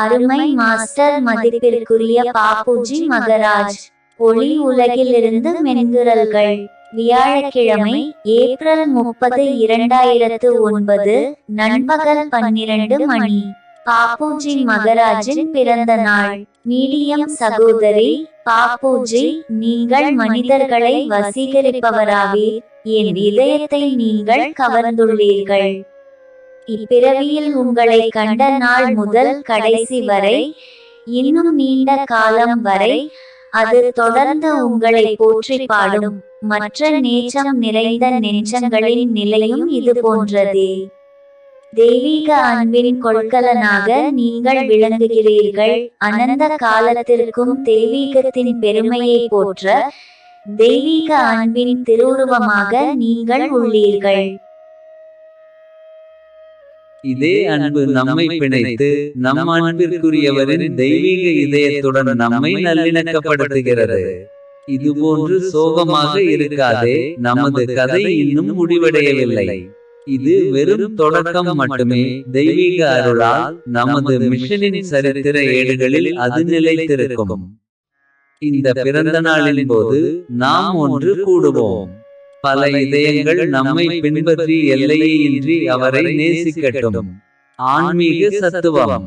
அருமை மாஸ்டர் மதிப்பிற்குரிய பாப்புஜி மகராஜ். ஒளி உலகிலிருந்து மென்குரல்கள். வியாழக்கிழமை ஏப்ரல் முப்பது இரண்டாயிரத்து ஒன்பது நண்பகல் பன்னிரண்டு மணி. பாப்புஜி மகராஜின் பிறந்த நாள். மீடியம் சகோதரி பாப்புஜி நீங்கள் மனிதர்களை வசீகரிப்பவராவீர். என் இதயத்தை நீங்கள் கவர்ந்துள்ளீர்கள். இப்பிறவியில் உங்களை கண்ட நாள் முதல் கடைசி வரை இன்னும் நீண்ட காலம் வரை அது தொடர்ந்து உங்களை போற்றி பாடும். மற்ற நேச்சம் நிறைந்த நெஞ்சங்களின் நிலையும் இது போன்றதே. தெய்வீக அன்பின் கொள்கலனாக நீங்கள் விளங்குகிறீர்கள். அனந்த காலத்திற்கும் தெய்வீகத்தின் பெருமையை போற்ற தெய்வீக அன்பின் திருவுருவமாக நீங்கள் உள்ளீர்கள். இதே அன்பு நம்மை பிணைத்து நம் அன்பிற்குரியவரின் தெய்வீக இதயத்துடன் நம்மை நல்லிணக்கப்படுத்துகிறது. இதுபோன்று சோகமாக இருக்காதே. நமது கதை இன்னும் முடிவடையவில்லை. இது வெறும் தொடக்கம் மட்டுமே. தெய்வீக அருளால் நமது மிஷனின் சரித்திர ஏடுகளில் அது நிலைத்திருக்கும். இந்த பிறந்த நாளின் போது நாம் ஒன்று கூடுவோம். பல இதயங்கள் நம்மை பின்பற்றி எல்லையின்றி அவரை நேசிக்கட்டும். ஆன்மீக சத்துவம்.